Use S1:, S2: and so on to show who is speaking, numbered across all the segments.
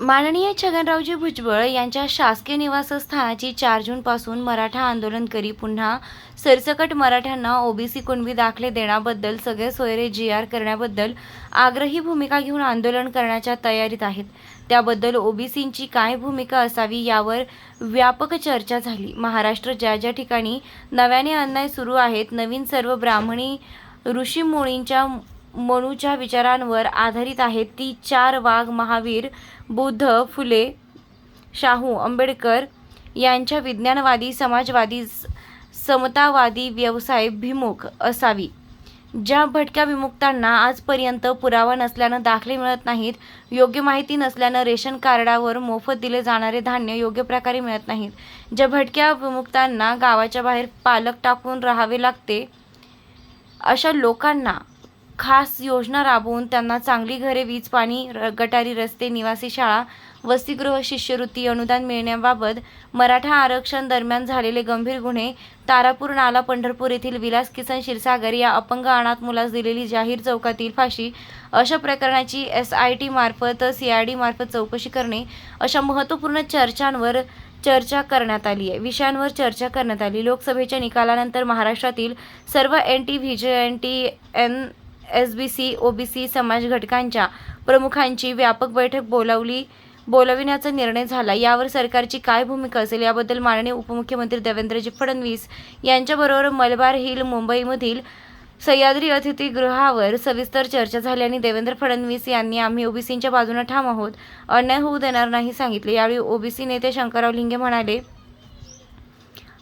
S1: माननीय छगनरावजी भुजबळ यांच्या शासकीय निवासस्थानाची चार जूनपासून मराठा आंदोलनकरी पुन्हा सरसकट मराठ्यांना ओबीसी कुणबी दाखले देण्याबद्दल सगळे सोयरे जी आर करण्याबद्दल आग्रही भूमिका घेऊन आंदोलन करण्याच्या तयारीत आहेत. त्याबद्दल ओबीसींची काय भूमिका असावी यावर व्यापक चर्चा झाली. महाराष्ट्र ज्या ज्या ठिकाणी नव्याने अन्याय सुरू आहेत नवीन सर्व ब्राह्मणी ऋषीमुळींच्या मनूच्या विचारांवर आधारित आहेत ती चार वाघ महावीर बुद्ध फुले शाहू आंबेडकर यांच्या विज्ञानवादी समाजवादी स- समतावादी व्यवसाय भिमुख असावी. ज्या भटक्या विमुक्तांना आजपर्यंत पुरावा नसल्यानं दाखले मिळत नाहीत योग्य माहिती नसल्यानं रेशन कार्डावर मोफत दिले जाणारे धान्य योग्य प्रकारे मिळत नाहीत. ज्या भटक्या विमुक्तांना गावाच्या बाहेर पालक टाकून राहावे लागते अशा लोकांना खास योजना राबवून त्यांना चांगली घरे वीज पाणी र- गटारी रस्ते निवासी शाळा वसतिगृह शिष्यवृत्ती अनुदान मिळण्याबाबत मराठा आरक्षण दरम्यान झालेले गंभीर गुन्हे तारापूर नाला पंढरपूर येथील विलास किसन क्षीरसागर या अपंग अनाथ मुलास दिलेली जाहीर चौकातील फाशी अशा प्रकरणाची एस आय टी मार्फत सी आय डी मार्फत चौकशी करणे अशा महत्त्वपूर्ण चर्चांवर चर्चा करण्यात आली आहे. विषयांवर चर्चा करण्यात आली. लोकसभेच्या निकालानंतर महाराष्ट्रातील सर्व N T V J N T N S B C O B C समाज घटकांच्या प्रमुखांची व्यापक बैठक बोलावली बोलविण्याचा निर्णय झाला. यावर सरकारची काय भूमिका असेल याबद्दल माननीय उपमुख्यमंत्री देवेंद्रजी फडणवीस यांच्याबरोबर मलबार हिल मुंबईमधील सह्याद्री अतिथीगृहावर सविस्तर चर्चा झाली आणि देवेंद्र फडणवीस यांनी आम्ही ओबीसींच्या बाजूने ठाम आहोत. अन्याय होऊ देणार नाही सांगितले. यावेळी ओबीसी नेते शंकरराव लिंगे म्हणाले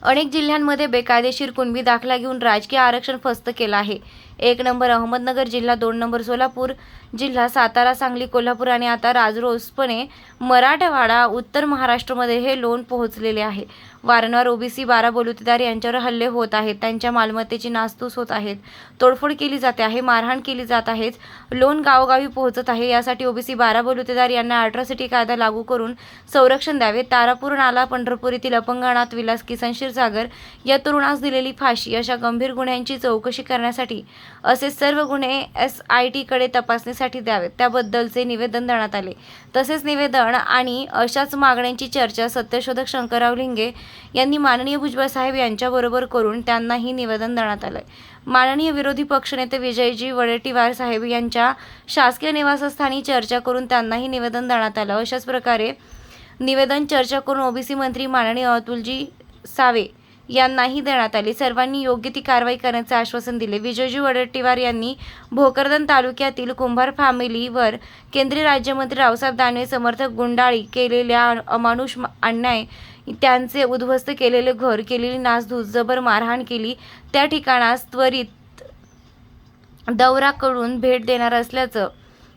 S1: अनेक जिल्ह्यांमध्ये बेकायदेशीर कुणबी दाखला घेऊन राजकीय आरक्षण फस्त केलं आहे. एक नंबर अहमदनगर जिल्हा दोन नंबर सोलापूर जिल्हा सातारा सांगली कोल्हापूर आणि आता राजरोसपणे मराठवाडा उत्तर महाराष्ट्रामध्ये हे लोन पोहोचलेले आहे. वारंवार ओबीसी बारा बलुतेदार यांच्यावर हल्ले होत आहेत. त्यांच्या मालमत्तेची नासधूस होत आहेत. तोडफोड केली जाते आहे मारहाण केली जात आहेच लोन गावोगावी पोहोचत आहे. यासाठी ओबीसी बारा बलुतेदार यांना अॅट्रॉसिटी कायदा लागू करून संरक्षण द्यावे. तारापूर नाला पंढरपूर येथील अपंगणात विलास किसन क्षीरसागर या तरुणास दिलेली फाशी अशा गंभीर गुन्ह्यांची चौकशी करण्यासाठी असे सर्व गुन्हे एस आय टीकडे तपासणीसाठी द्यावेत. त्याबद्दलचे निवेदन देण्यात आले. तसेच निवेदन आणि अशाच मागण्यांची चर्चा सत्यशोधक शंकरराव लिंगे यांनी माननीय भुजबळ साहेब यांच्याबरोबर करून त्यांनाही निवेदन देण्यात आलंय. माननीय विरोधी पक्षनेते विजयजी वडेट्टीवार साहेब यांच्या शासकीय निवासस्थानी चर्चा करून त्यांनाही निवेदन देण्यात आलं. अशाच प्रकारे निवेदन चर्चा करून ओबीसी मंत्री माननीय अतुलजी सावे यांनाही देण्यात आली. सर्वांनी योग्य ती कारवाई करण्याचे आश्वासन दिले. विजयजी वडेट्टीवार यांनी भोकरदन तालुक्यातील कुंभार फॅमिलीवर केंद्रीय राज्यमंत्री रावसाहेब दानवे समर्थक गुंडाळी केलेल्या अमानुष अन्याय त्यांचे उद्ध्वस्त केलेले घर केलेली नासधूस जबर मारहाण केली. त्या ठिकाणास त्वरित दौरा भेट देणार असल्याचं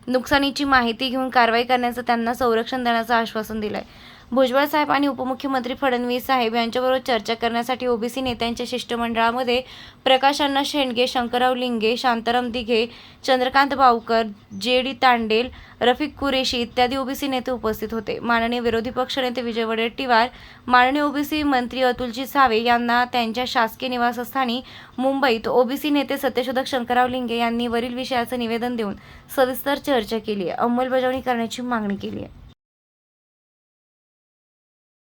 S1: नुकसानीची माहिती घेऊन कारवाई करण्याचं त्यांना संरक्षण देण्याचं आश्वासन दिलं आहे भुजबळ साहेब आणि उपमुख्यमंत्री फडणवीस साहेब यांच्याबरोबर चर्चा करण्यासाठी ओबीसी नेत्यांच्या शिष्टमंडळामध्ये प्रकाश अण्णा शेंडगे शंकरराव लिंगे शांताराम दिघे चंद्रकांत बावकर जे डी तांडेल रफिक कुरेशी इत्यादी ओबीसी नेते उपस्थित होते. माननीय विरोधी पक्षनेते विजय वडेट्टीवार माननीय ओबीसी मंत्री अतुलजी सावे यांना त्यांच्या शासकीय निवासस्थानी मुंबईत ओबीसी नेते सत्यशोधक शंकरराव लिंगे यांनी वरील विषयाचं निवेदन देऊन सविस्तर चर्चा केली आहे. अंमलबजावणी करण्याची मागणी केली आहे.